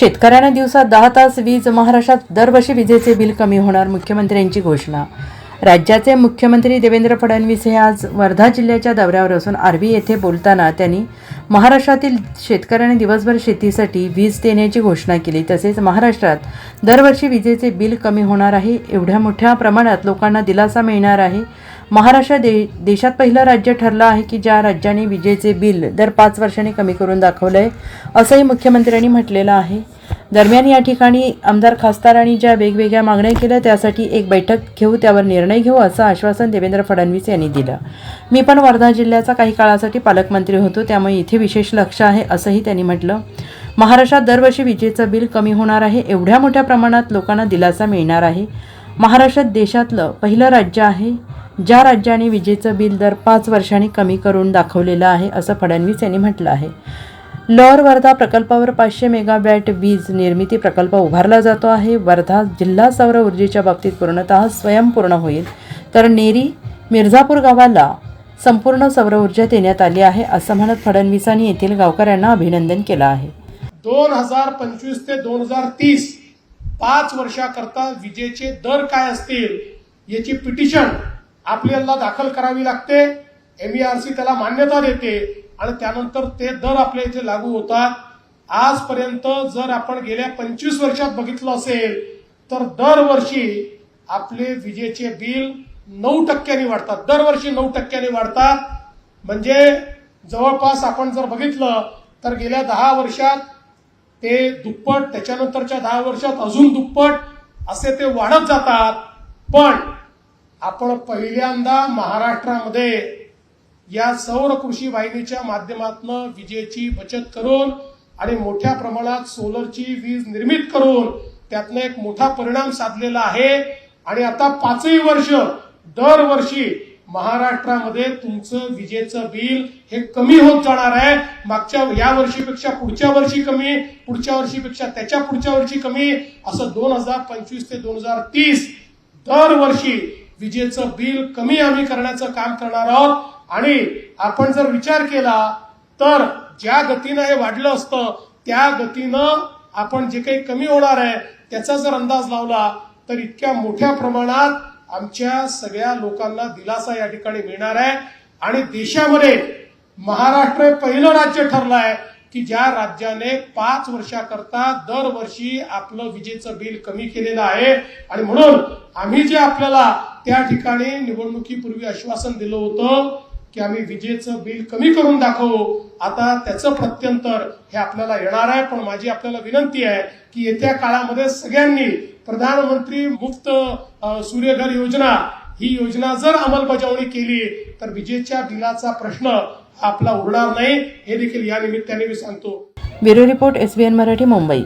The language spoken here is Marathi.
शेतकऱ्यांना दिवसात दहा तास वीज महाराष्ट्रात दरवर्षी विजेचे बिल कमी होणार मुख्यमंत्र्यांची घोषणा राज्याचे मुख्यमंत्री देवेंद्र फडणवीस हे आज वर्धा जिल्ह्याच्या दौऱ्यावर असून आर्वी येथे बोलताना त्यांनी महाराष्ट्रातील शेतकऱ्यांनी दिवसभर शेतीसाठी वीज देण्याची घोषणा केली. तसेच महाराष्ट्रात दरवर्षी विजेचे बिल कमी होणार आहे. एवढ्या मोठ्या प्रमाणात लोकांना दिलासा मिळणार आहे. महाराष्ट्र दे देशात पहिलं राज्य ठरलं आहे की ज्या राज्याने विजेचे बिल दर पाच वर्षांनी कमी करून दाखवलं आहे असंही मुख्यमंत्र्यांनी म्हटलेलं आहे. दरम्यान या ठिकाणी आमदार खासदारांनी ज्या वेगवेगळ्या मागण्या केल्या त्यासाठी एक बैठक घेऊ त्यावर निर्णय घेऊ असं आश्वासन देवेंद्र फडणवीस यांनी दिलं. मी पण वर्धा जिल्ह्याचा काही काळासाठी पालकमंत्री होतो त्यामुळे इथे विशेष लक्ष आहे असंही त्यांनी म्हटलं. महाराष्ट्रात दरवर्षी विजेचं बिल कमी होणार आहे एवढ्या मोठ्या प्रमाणात लोकांना दिलासा मिळणार आहे. महाराष्ट्रात देशातलं पहिलं राज्य आहे ज्या राज्याने विजेचं बिल दर पाच वर्षांनी कमी करून दाखवलेलं आहे असं फडणवीस यांनी म्हटलं आहे. लोअर वर्धा प्रकल्पावर पाचशे मेगावॅट वीज निर्मिती प्रकल्प उभारला जातो आहे. वर्धा जिल्हा सौर ऊर्जेच्या बाबतीत पूर्णतः स्वयंपूर्ण होईल. तर नेरी मिर्झापूर गावाला संपूर्ण सौर ऊर्जा देण्यात आली आहे असं म्हणत फडणवीसांनी येथील गावकऱ्यांना अभिनंदन केलं आहे. दोन हजार पंचवीस ते दोन हजार तीस पाच वर्षाकरता विजेचे दर काय असतील याची पिटिशन आपल्याला दाखल करावी लागते. एमईआरसी त्याला मान्यता देते. आणि त्यानंतर ते दर आपल्या इथे लागू होतात. आजपर्यंत जर आपण गेल्या पंचवीस वर्षात बघितलं असेल तर दरवर्षी आपले विजेचे बिल नऊ टक्क्यांनी वाढतात. दरवर्षी नऊ टक्क्यांनी वाढतात. म्हणजे जवळपास आपण जर बघितलं तर गेल्या दहा वर्षात ते दुप्पट त्याच्यानंतरच्या दहा वर्षात अजून दुप्पट असे ते वाढत जातात. पण आपण पहिल्यांदा महाराष्ट्रामध्ये या सौर कृषी वाहिनीच्या माध्यमातून विजेची बचत करून आणि मोठ्या प्रमाणात सोलरची वीज निर्मित करून त्यातनं एक मोठा परिणाम साधलेला आहे. आणि आता पाचही वर्ष दरवर्षी महाराष्ट्रामध्ये तुमचं विजेचं बिल हे कमी होत जाणार आहे. मागच्या या वर्षीपेक्षा पुढच्या वर्षी कमी पुढच्या वर्षीपेक्षा त्याच्या पुढच्या वर्षी कमी असं दोन हजार पंचवीस ते दोन हजार तीस दरवर्षी विजेचं बिल कमी आम्ही करण्याचं काम करणार आहोत. आणि आपण जर विचार केला तर ज्या गतीनं हे वाढलं असतं त्या गतीनं आपण जे काही कमी होणार आहे त्याचा जर अंदाज लावला तर इतक्या मोठ्या प्रमाणात आमच्या सगळ्या लोकांना दिलासा या ठिकाणी मिळणार आहे. आणि देशामध्ये महाराष्ट्र हे पहिलं राज्य ठरलं आहे की ज्या राज्याने पाच वर्षाकरता दरवर्षी आपलं विजेचं बिल कमी केलेलं आहे. आणि म्हणून आम्ही जे आपल्याला त्या ठिकाणी निवडणुकीपूर्वी आश्वासन दिलं होतं की आम्ही विजेचं बिल कमी करून दाखवू. आता त्याचं प्रत्यंतर हे आपल्याला येणार आहे पण माझी आपल्याला विनंती आहे की येत्या काळामध्ये सगळ्यांनी प्रधानमंत्री मुक्त सूर्यघर योजना ही योजना जर अंमलबजावणी केली तर विजेच्या बिलाचा प्रश्न आपला उरणार नाही. हे देखील या निमित्ताने मी सांगतो. Bureau report S B N Marathi Mumbai.